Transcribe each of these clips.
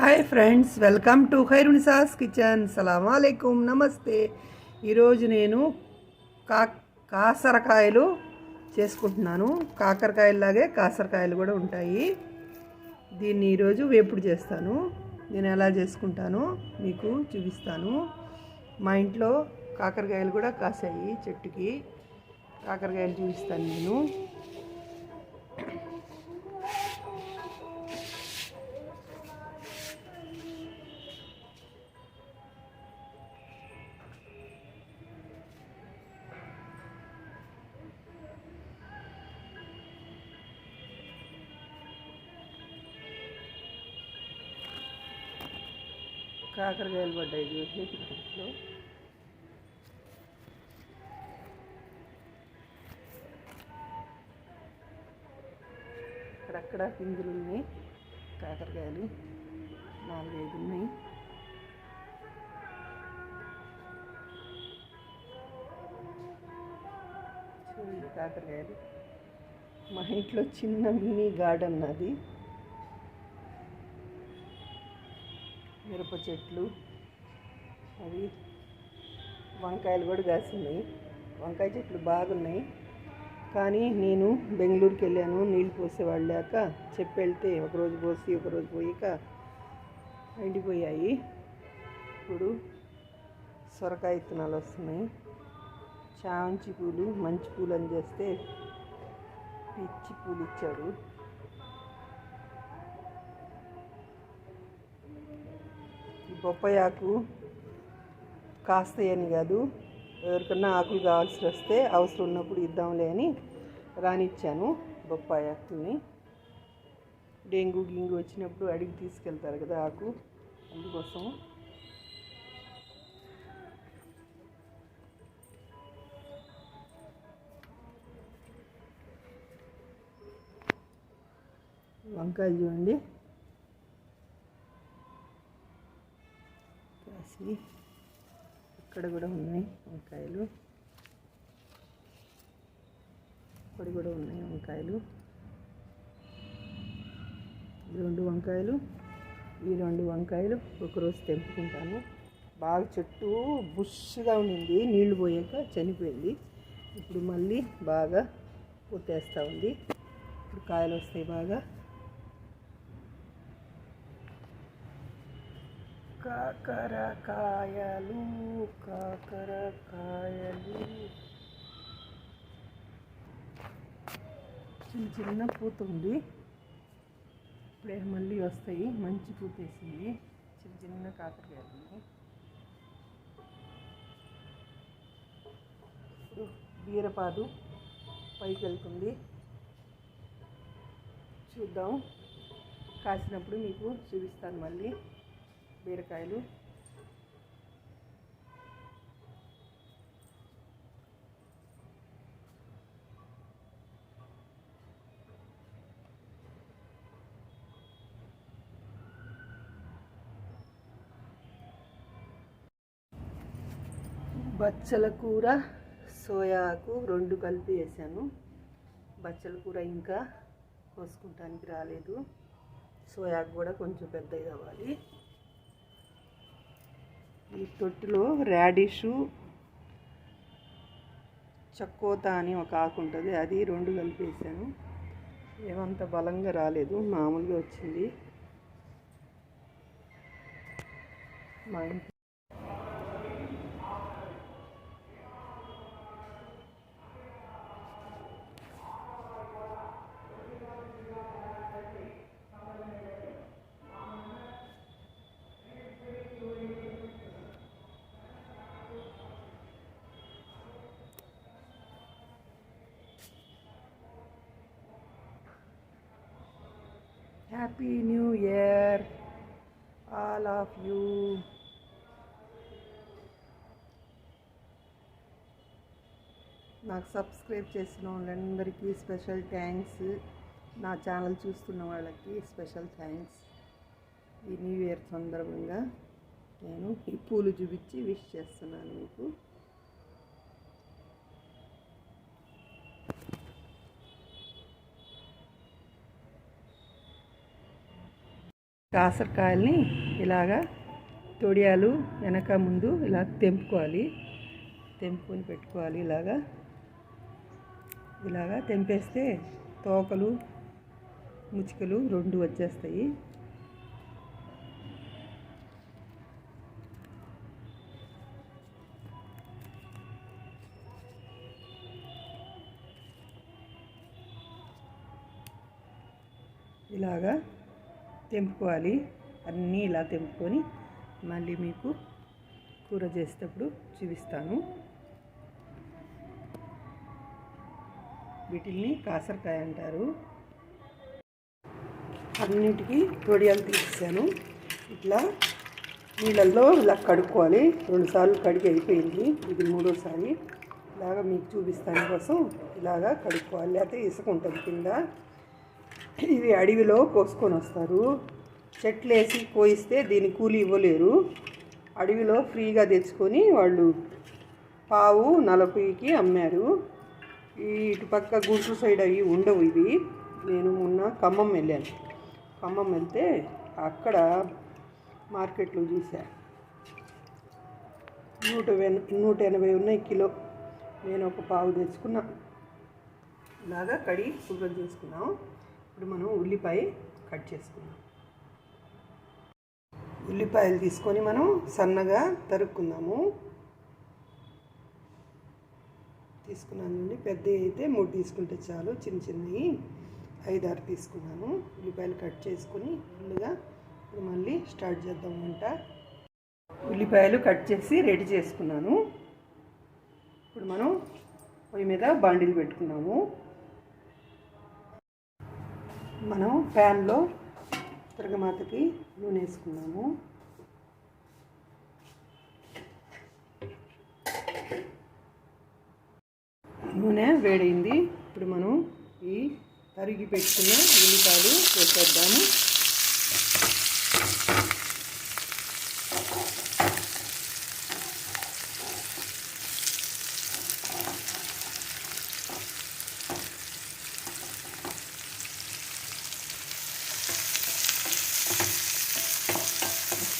Hi friends welcome to Khairunisa's kitchen. సలాం నమస్తే. ఈరోజు నేను కా కాసరకాయలు చేసుకుంటున్నాను. కాకరకాయలాగే కాసరకాయలు కూడా ఉంటాయి. దీన్ని ఈరోజు వేపుడు చేస్తాను. నేను ఎలా చేసుకుంటానో మీకు చూపిస్తాను. మా ఇంట్లో కాకరకాయలు కూడా కాసాయి చెట్టుకి. కాకరకాయలు చూపిస్తాను నేను. కాకరకాయలు పడ్డాయి చూసి. ఇంట్లో అక్కడక్కడ పిందులు ఉన్నాయి. కాకరకాయలు నాలుగైదు ఉన్నాయి. చూడండి కాకరకాయలు. మా ఇంట్లో చిన్న మినీ గార్డెన్ అది. మిరప చెట్లు అవి వంకాయలు కూడా కాస్తున్నాయి. వంకాయ చెట్లు బాగున్నాయి. కానీ నేను బెంగళూరుకి వెళ్ళాను నీళ్ళు పోసేవాళ్ళు లేక చెప్పి వెళ్తే ఒకరోజు పోసి ఒకరోజు పోయాక ఎండిపోయాయి. ఇప్పుడు సొరకాయ ఇత్తనాలు వస్తున్నాయి. చామంతి పూలు మంచి పూలు అని చేస్తే పిచ్చి పూలు ఇచ్చాడు బొప్పాయి ఆకు కాస్తాయని కాదు. ఎవరికన్నా ఆకులు కావాల్సి వస్తే అవసరం ఉన్నప్పుడు ఇద్దాంలే అని రానిచ్చాను బొప్పాయి ఆకుని డెంగ్యూ గింగు వచ్చినప్పుడు అడిగి తీసుకెళ్తారు కదా ఆకు అందుకోసం. వంకాయ చూడండి. వచ్చేసి ఇక్కడ కూడా ఉన్నాయి వంకాయలు. ఇక్కడ కూడా ఉన్నాయి వంకాయలు. ఈ రెండు వంకాయలు ఈ రెండు వంకాయలు ఒకరోజు తెంపుకుంటాను బాగా చెట్టు బుష్గా ఉండింది నీళ్ళు పోయాక చనిపోయింది. ఇప్పుడు మళ్ళీ బాగా పుట్టేస్తూ ఉంది. ఇప్పుడు కాయలు వస్తాయి బాగా. కాకరకాయలు కాకరకాయలు. చిన్న చిన్న పూత ఉంది. ఇప్పుడే మళ్ళీ వస్తాయి. మంచి పూత వేసింది. చిన్న చిన్న కాకరకాయలు ఇప్పుడు బీరపాదు పైకి వెళ్తుంది. చూద్దాం. కాసినప్పుడు మీకు చూపిస్తాను మళ్ళీ. బీరకాయలు. బచ్చల కూర సోయాకు రెండు కలిపి వేసాను. బచ్చల కూర ఇంకా కోసుకుంటానికి రాలేదు. సోయాకు కూడా కొంచెం పెద్దవి కావాలి. ఈ తొట్టులో రాడిషు చక్కోత అని ఒక ఆకు ఉంటుంది. అది రెండు కలిపేసాను ఏమంత బలంగా రాలేదు. మామూలుగా వచ్చింది. మా happy new year all of you నాకు సబ్స్క్రైబ్ చేసిన వాళ్ళందరికీ స్పెషల్ థ్యాంక్స్ నా ఛానల్ చూస్తున్న వాళ్ళకి స్పెషల్ థ్యాంక్స్ ఈ న్యూ ఇయర్ సందర్భంగా నేను ఈ పూలు చూపించి విష్ చేస్తున్నాను మీకు. కాసరకాయల్ని ఇలాగా తొడియాలు వెనక ముందు ఇలా తెంపుకోవాలి. తెంపుకొని పెట్టుకోవాలి ఇలాగా. ఇలాగా తెంపేస్తే తోకలు ముచికలు రెండు వచ్చేస్తాయి. ఇలాగా తెంపుకోవాలి. అన్నీ ఇలా తెంపుకొని మళ్ళీ మీకు కూర చేసేటప్పుడు చూపిస్తాను. వీటిల్ని కాసరకాయ అంటారు. అన్నిటికీ తొడియాలు తీసేసాను. ఇట్లా నీళ్ళల్లో ఇలా కడుక్కోవాలి. రెండుసార్లు కడిగి అయిపోయింది. ఇది మూడోసారి. ఇలాగ మీకు చూపిస్తాను కోసం ఇలాగా కడుక్కోవాలి. లేకపోతే ఇసుక ఉంటుంది కింద. ఇవి అడవిలో కోసుకొని వస్తారు. చెట్లు వేసి కోయిస్తే దీని కూలి ఇవ్వలేరు. అడవిలో ఫ్రీగా తెచ్చుకొని వాళ్ళు పావు నలభైకి అమ్మారు. ఈ ఇటుపక్క గుంటూరు సైడ్ అవి ఉండవు ఇవి. నేను మొన్న ఖమ్మం వెళ్ళాను. ఖమ్మం వెళ్తే అక్కడ మార్కెట్లో చూసా నూట వెన్ నూట ఎనభై ఉన్నాయి కిలో. నేను ఒక పావు తెచ్చుకున్నా. ఇలాగా కడిగి శుభ్రం చేసుకున్నాం. ఇప్పుడు మనం ఉల్లిపాయ కట్ చేసుకుందాం. ఉల్లిపాయలు తీసుకొని మనం సన్నగా తరుక్కుందాము. తీసుకున్నాను నుండి పెద్దవి అయితే మూడు తీసుకుంటే చాలు చిన్న చిన్నవి ఐదారు తీసుకున్నాను ఉల్లిపాయలు కట్ చేసుకొని ఫుల్గా ఇప్పుడు మళ్ళీ స్టార్ట్ చేద్దాం వంట. ఉల్లిపాయలు కట్ చేసి రెడీ చేసుకున్నాను. ఇప్పుడు మనం పొయ్యి మీద బాండీలు పెట్టుకున్నాము. మనం ప్యాన్లో తిరగమాతకి నూనె వేసుకున్నాము నూనె వేడైంది. ఇప్పుడు మనం ఈ తరిగి పెట్టుకున్న ఉల్లిపాయలు వేసేద్దాము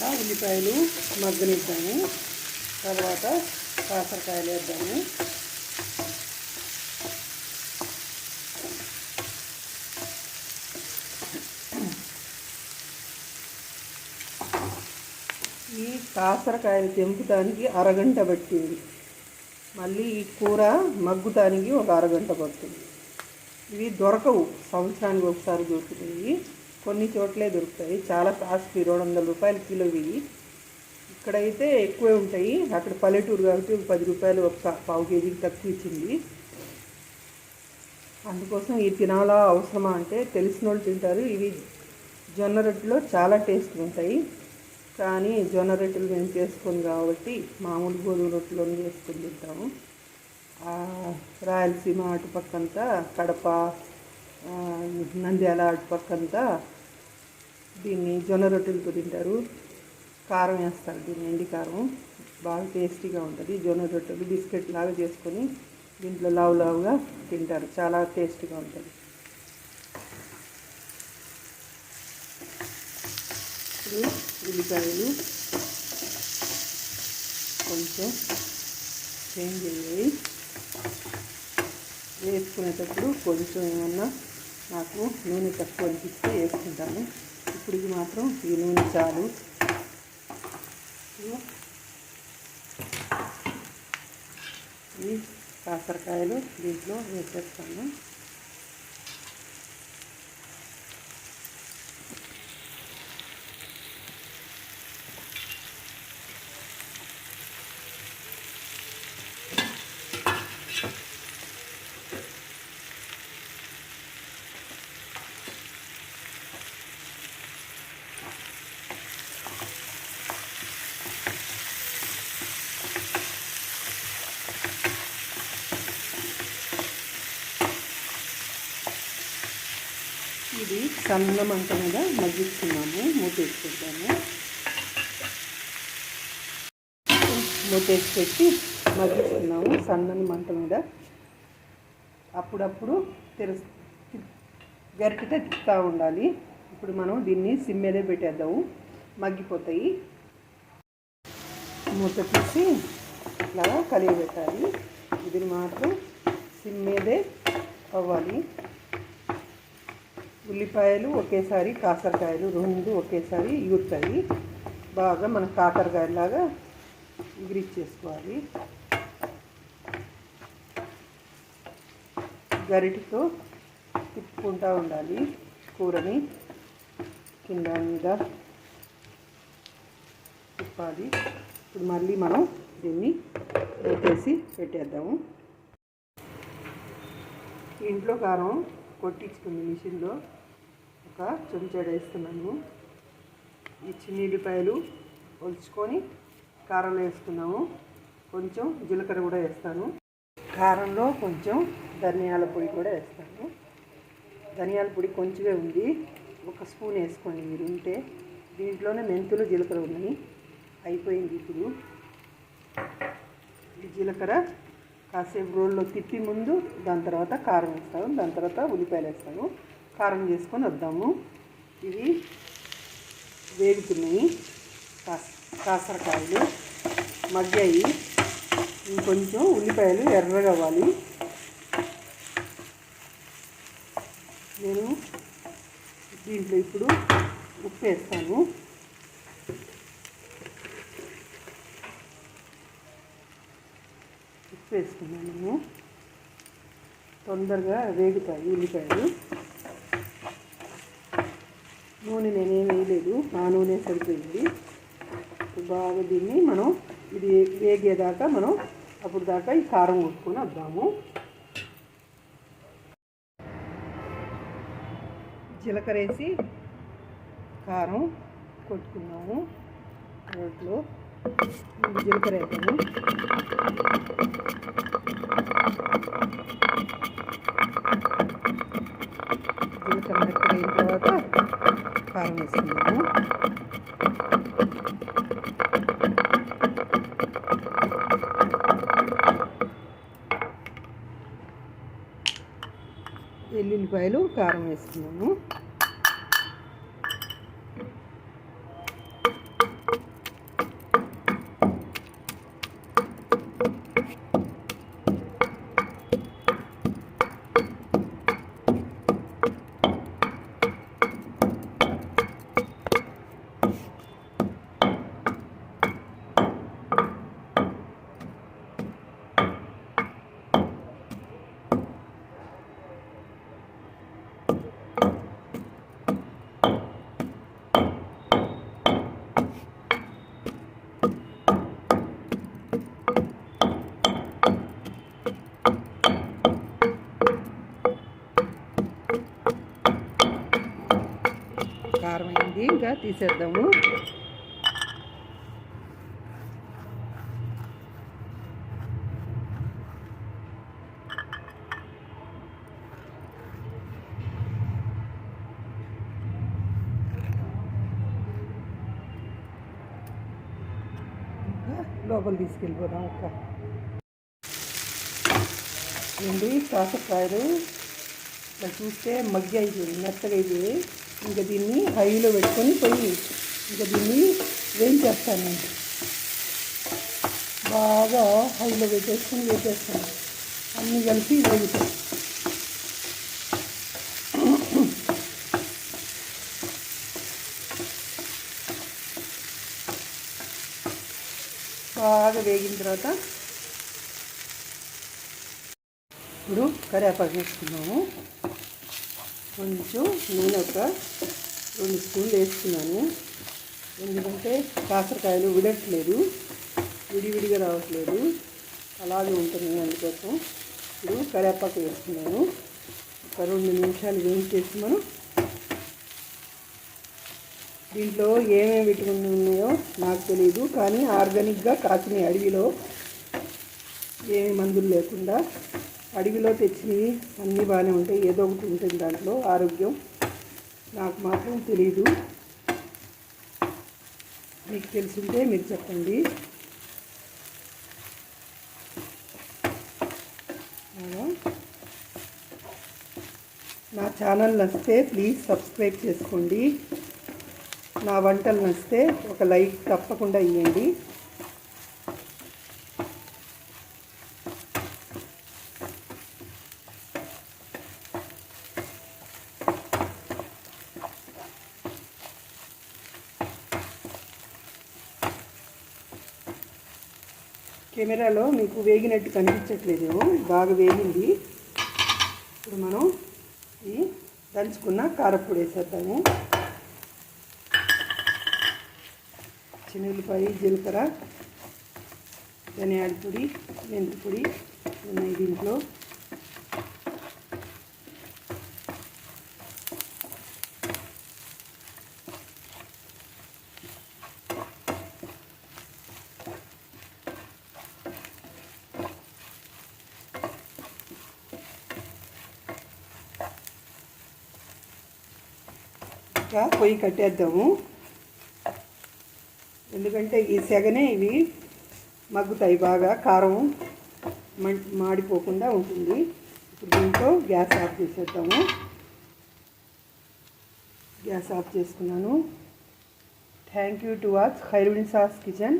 ఆ ఉల్లిపాయలు మగ్గనిద్దాము. తర్వాత కాసరకాయలు వేద్దాము. ఈ కాసరకాయలు తెంపుతానికి అరగంట పట్టింది. మళ్ళీ ఈ కూర మగ్గుతానికి ఒక అరగంట పడుతుంది ఇవి దొరకవు. సంవత్సరానికి ఒకసారి దొరుకుతాయి. కొన్ని చోట్లే దొరుకుతాయి. చాలా కాస్ట్ రెండు వందల రూపాయలు కిలో ఇవి ఇక్కడైతే ఎక్కువే ఉంటాయి. అక్కడ పల్లెటూరు కాబట్టి పది రూపాయలు ఒక పావు కేజీకి తక్కువ ఇచ్చింది. అందుకోసం ఇవి తినాలా అవసరమా అంటే తెలిసిన వాళ్ళు తింటారు. ఇవి జొన్న రొట్టెలో చాలా టేస్ట్ ఉంటాయి. కానీ జొన్న రొట్టెలు మేము చేసుకుని కాబట్టి మామూలు గోధుమ రొట్టెలోనే చేసుకొని తింటాము. రాయలసీమ రాయలసీమ అటుపక్కంతా కడప నంద్యాల అటుపక్కంతా దీన్ని జొన్న రొట్టెలతో తింటారు. కారం వేస్తారు దీన్ని ఎండి కారం. బాగా టేస్టీగా ఉంటుంది. జొన్న రొట్టెలు బిస్కెట్ లాగా చేసుకొని దీంట్లో లావు లావుగా తింటారు. చాలా టేస్టీగా ఉంటుంది. ఇప్పుడు ఉల్లిపాయలు కొంచెం చేంజ్ అయ్యాయి. వేసుకునేటప్పుడు కొంచెం ఏమన్నా నాకు నూనె తక్కువ అనిపిస్తే వేసుకుంటాను. ఇప్పుడు ఇది మాత్రం ఈ నూనె చాలు. ఈ కాకరకాయలు దీంట్లో వేసేస్తాను ఇది సన్న మంట మీద మగ్గిస్తున్నాము మూతేసుకుంటాము. మూతేసి పెట్టి మగ్గిస్తున్నాము సన్నని మంట మీద. అప్పుడప్పుడు తెరు గరికితే తిప్పుతూ ఉండాలి. ఇప్పుడు మనం దీన్ని సిమ్ మీదే పెట్టేద్దాము. మగ్గిపోతాయి. మూత తీసి ఇలా కలిగి పెట్టాలి. ఇది మాత్రం సిమ్ మీదే అవ్వాలి. ఉల్లిపాయలు ఒకేసారి కాకరకాయలు రెండు ఒకేసారి ఇగురుతాయి బాగా మన కాకరకాయలాగా ఎగిరిచ్చేసుకోవాలి గరిటితో తిప్పుకుంటూ ఉండాలి కూరని. కింద మీద తిప్పాలి. ఇప్పుడు మళ్ళీ మనం దీన్ని పెట్టేసి పెట్టేద్దాము. ఇంట్లో కారం కొట్టించుకుంది మిషన్లో. ఒక చెంచాడు వేస్తున్నాను. ఈ చిన్నిల్లిపాయలు ఒలుచుకొని కారంలో వేసుకున్నాము కొంచెం జీలకర్ర కూడా వేస్తాను. కారంలో కొంచెం ధనియాల పొడి కూడా వేస్తాను. ధనియాల పొడి కొంచెమే ఉంది. ఒక స్పూన్ వేసుకోండి మీరు ఉంటే. దీంట్లోనే మెంతులు జీలకర్ర ఉన్నాయి. అయిపోయింది ఇప్పుడు. ఈ జీలకర్ర కాసేపు రోల్లో తిప్పి ముందు దాని తర్వాత కారం వేస్తాను. దాని తర్వాత ఉల్లిపాయలు వేస్తాను. కారం చేసుకొని వద్దాము. ఇవి వేగుతున్నాయి. కాసరకాయలు మగ్గాయి ఇంకొంచెం ఉల్లిపాయలు ఎర్రగా అవ్వాలి. నేను దీంట్లో ఇప్పుడు ఉప్పు వేస్తాను. ఉప్పు వేసుకున్నాను తొందరగా వేగుతాయి ఉల్లిపాయలు. నూనె నేనేం వేయలేదు. ఆ నూనె సరిపోయింది. బాగా దీన్ని మనం ఇది వేగేదాకా మనం అప్పుడు దాకా ఈ కారం కొట్టుకొని వద్దాము జీలకర్ర వేసి కారం కొట్టుకున్నాము. రోట్లో జీలకర్ర వేద్దాము. జీలకర్ర అయిన తర్వాత కారం వేసుకున్నాము ఎల్లుల్లిపాయలు కారం వేసుకున్నాము కారం అయింది ఇంకా తీసేద్దాము. ఇంకా లోపల తీసుకెళ్ళిపోదాం ఒక్క ఏంటి? కాకరకాయలు. ఇట్లా చూస్తే మగ్గి అయిపోయింది మెత్తగా అయిపోయి ఇంకా దీన్ని హైలో పెట్టుకొని పొయ్యి ఇంకా దీన్ని వేయించేస్తాను నేను? బాగా హైలో పెట్టేసుకొని వేసేస్తాను. అన్నీ కలిపి వేగుతాయి బాగా వేగిన తర్వాత ఇప్పుడు కరివేపాకు వేసుకున్నాము కొంచెం నూనె ఒక రెండు స్పూన్లు వేసుకున్నాను. ఎందుకంటే కాకరకాయలు విడట్లేదు. విడివిడిగా రావట్లేదు. అలాగే ఉంటుంది అందుకోసం ఇప్పుడు కరివేపాకు వేసుకున్నాను. ఒక రెండు నిమిషాలు వేయించేసి మనం దీంట్లో ఏమేమి విటమిన్లు ఉన్నాయో నాకు తెలియదు కానీ ఆర్గానిక్గా కాసినాయి అడవిలో ఏమి మందులు లేకుండా అడవిలో తెచ్చినవి అన్నీ బాగానే ఉంటాయి. ఏదో ఒకటి ఉంటుంది దాంట్లో. ఆరోగ్యం నాకు మాత్రం తెలియదు మీకు తెలిసింటే మీరు చెప్పండి. నా ఛానల్ నచ్చితే ప్లీజ్ సబ్స్క్రైబ్ చేసుకోండి. నా వంటలు నచ్చితే ఒక లైక్ తప్పకుండా ఇవ్వండి కెమెరాలో మీకు వేగినట్టు కనిపించట్లేదేమో బాగా వేగింది. ఇప్పుడు మనం ఈ దంచుకున్న కారప్పొడి వేసేద్దాము. చిన్నపాయ జీలకర్ర ధనియాల పొడి మెంతి పొడి ఉన్నాయి దీంట్లో. ఇంకా పొయ్యి కట్టేద్దాము. ఎందుకంటే ఈ సెగనే ఇవి మగ్గుతాయి బాగా కారం మాడిపోకుండా ఉంటుంది. ఇప్పుడు గ్యాస్ ఆఫ్ చేసేద్దాము. గ్యాస్ ఆఫ్ చేసుకున్నాను. థ్యాంక్ యూ టు వాచ్ హైర్విన్ సాస్ కిచెన్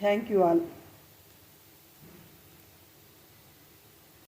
థ్యాంక్ యూ ఆల్